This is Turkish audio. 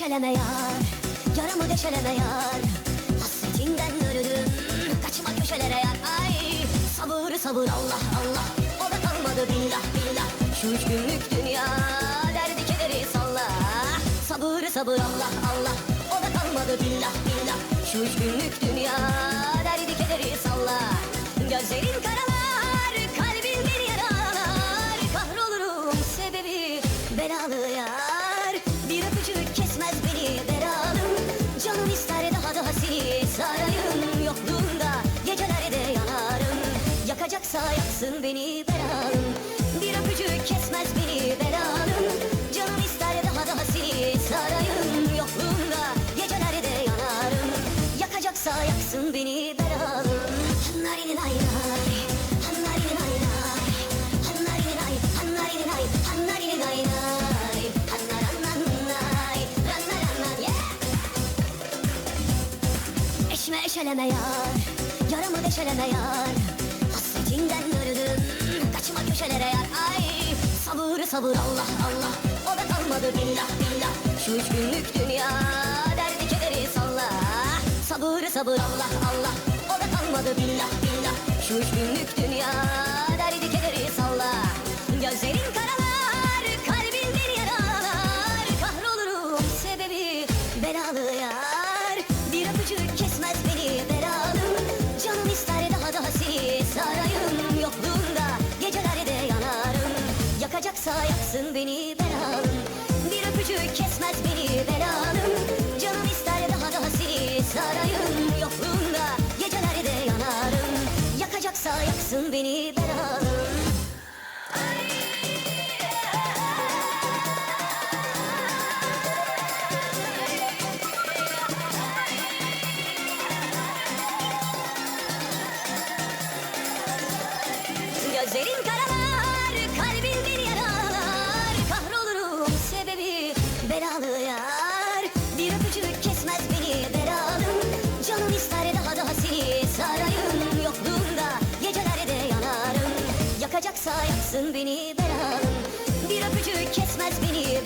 eşeleme yar Yaramı deşeleme yar Hasretinden ölürüm Kaçma köşelere yar. Ay sabır sabır Allah Allah. O da kalmadı billah billah. Şu üç günlük dünya Derdi kederi salla. Sabır sabır Allah Allah. O da kalmadı billah billah. Şu üç günlük dünya Derdi kederi salla. Gözlerin karalar Kalbin bir yaralar. Kahrolurum sebebi Belalı yar Sarayım yokluğunda Gecelerde yanarım. Yakacaksa yaksın beni Eşme eşeleme yar Yaramı deşeleme yar. Hasretinden ölürüm Kaçma köşelere yar. Ay sabır sabır Allah Allah. O da kalmadı billah billah. Şu üç günlük dünya Derdi kederi salla. Sabır sabır Allah Allah. O da kalmadı billah billah. Şu üç günlük dünya beni belalım Bir öpücük kesmez beni belalım Canım ister daha da seni sarayım. Yokluğunda gecelerde yanarım. Yakacaksa yaksın beni belalım Gözlerin karalar, Yaksın beni belalım Bir öpücük kesmez beni